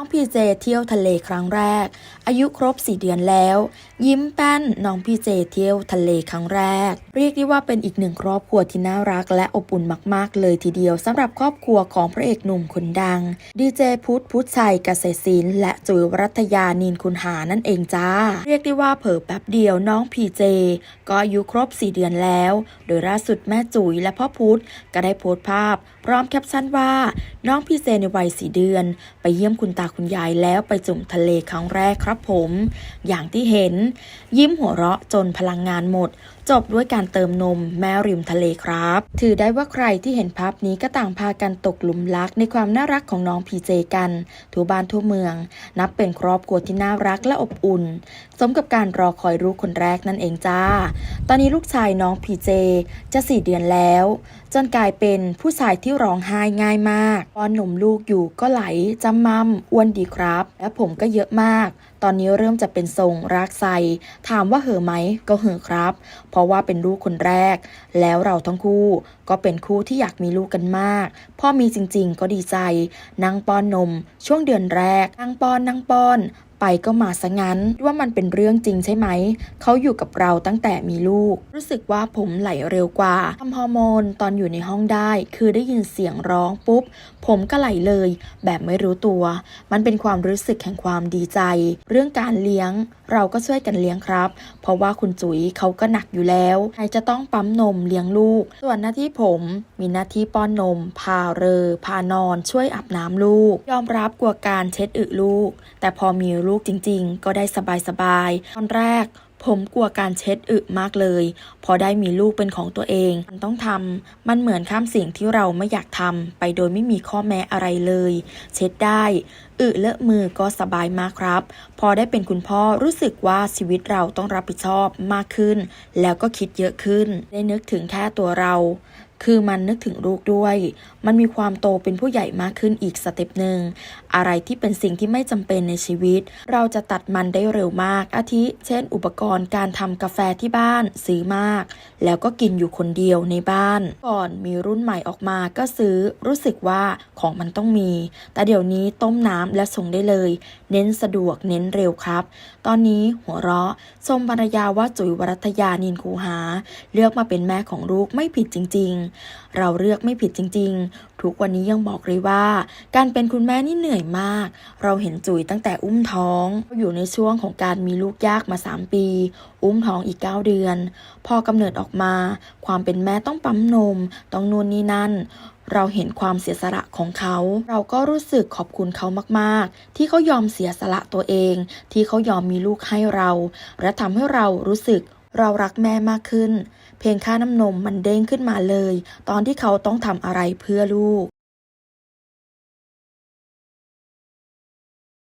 น้องพีเจเที่ยวทะเลครั้งแรก อายุครบ 4 เดือนแล้ว ยิ้มแป้นน้องพีเจเที่ยวทะเลครั้งแรก เรียกได้ว่าเป็นอีกหนึ่งครอบครัวที่น่ารักและอบอุ่นมาก ๆ เลยทีเดียวสำหรับครอบครัวของพระเอกหนุ่มคนดัง ดีเจพุทธพุทธชัยเกษศิลป์และจุ๋ยวรัตยานินคุณหานั่นเองจ้า เรียกได้ว่าเผลอแป๊บเดียวน้องพีเจก็อายุครบ 4 เดือนแล้ว โดยล่าสุดแม่จุ๋ยและพ่อพุทธก็ได้โพสต์ภาพ พร้อมแคปชั่นว่า น้องพีเจในวัย4เดือน ไปเยี่ยมคุณตาคุณยายแล้วไปจุ่มทะเลครั้งแรกครับผม อย่างที่เห็น ยิ้มหัวเราะจนพลังงานหมด จบด้วยการเติมนมแม่ริมทะเลครับ ถือได้ว่าใครที่เห็นภาพนี้ก็ต่างพากันตกหลุมรักในความน่ารักของน้องพีเจกันทั่วบ้านทั่วเมือง นับเป็นครอบครัวที่น่ารักและอบอุ่น สมกับการรอคอยลูกคนแรกนั่นเองจ้า ตอนนี้ลูกชายน้องพีเจจะสี่เดือนแล้ว จนกลายเป็นผู้ชายที่ร้องไห้ง่ายมากป้อนหนุ่มลูกอยู่ก็ไหลจำมั่มอ้วนดีครับ และผมก็เยอะมาก ตอนนี้เริ่มจะเป็นทรงรากไซถามว่าเห่อไหมก็เห่อครับ เพราะว่าเป็นลูกคนแรก แล้วเราทั้งคู่ก็เป็นคู่ที่อยากมีลูกกันมากพ่อมีจริงๆ ก็ดีใจ นั่งป้อนนม ช่วงเดือนแรกนั่งป้อนนั่งป้อน ไปก็มาซะงั้นว่ามันเป็นเรื่องจริงใช่ไหม เขาอยู่กับเราตั้งแต่มีลูก รู้สึกว่าผมไหลเร็วกว่าทำฮอร์โมนตอนอยู่ในห้องได้ คือได้ยินเสียงร้องปุ๊บ ผมก็ไหลเลย แบบไม่รู้ตัว มันเป็นความรู้สึกแห่งความดีใจ เรื่องการเลี้ยง เราก็ช่วยกันเลี้ยงครับ เพราะว่าคุณจุ๋ยเขาก็หนักอยู่แล้วใครจะต้องปั๊มนมเลี้ยงลูก ส่วนหน้าที่ผมมีหน้าที่ป้อนนม พาเรอ พานอน ช่วยอาบน้ำลูก ยอมรับกลัวการเช็ดอึลูก แต่พอมีลูกจริง ๆ ก็ได้สบายๆตอนแรก ผมกลัวการเช็ดอึมากเลย พอได้มีลูกเป็นของตัวเองมันต้องทำมันเหมือนข้ามสิ่งที่เราไม่อยากทำไปโดยไม่มีข้อแม้อะไรเลย เช็ดได้อึเลอะมือก็สบายมากครับ พอได้เป็นคุณพ่อรู้สึกว่าชีวิตเราต้องรับผิดชอบมากขึ้น แล้วก็คิดเยอะขึ้น ได้นึกถึงแค่ตัวเรา คือมันนึกถึงลูกด้วย มันมีความโตเป็นผู้ใหญ่มากขึ้นอีกสเต็ปหนึ่ง อะไรที่เป็นสิ่งที่ไม่จำเป็นในชีวิต เราจะตัดมันได้เร็วมาก อาทิ เช่น อุปกรณ์การทำกาแฟที่บ้านซื้อมาก แล้วก็กินอยู่คนเดียวในบ้าน ก่อนมีรุ่นใหม่ออกมาก็ซื้อ รู้สึกว่า ของมันต้องมี แต่เดี๋ยวนี้ต้มน้ำและส่งได้เลย เน้นสะดวกเน้นเร็วครับ ตอนนี้หัวเราะชมภรรยาว่าจุ๋ยวรัตยานินคูหา เลือกมาเป็นแม่ของลูกไม่ผิดจริง ๆเราเลือกไม่ผิดจริง ๆ ทุกวันนี้ยังบอกเลยว่า การเป็นคุณแม่นี่เหนื่อยมาก เราเห็นจุ๋ยตั้งแต่อุ้มท้อง อยู่ในช่วงของการมีลูกยากมา 3 ปี อุ้มท้องอีก 9 เดือน พอกำเนิดออกมา ความเป็นแม่ต้องปั๊มนม ต้องนู่นนี่นั่นเราเห็นความเสียสละของเขา เราก็รู้สึกขอบคุณเขามาก ๆ ที่เขายอมเสียสละตัวเอง ที่เขายอมมีลูกให้เรา และทำให้เรารู้สึก เรารักแม่มากขึ้น เพลงค่าน้ำนมมันเด้งขึ้นมาเลย ตอนที่เขาต้องทำอะไรเพื่อลูก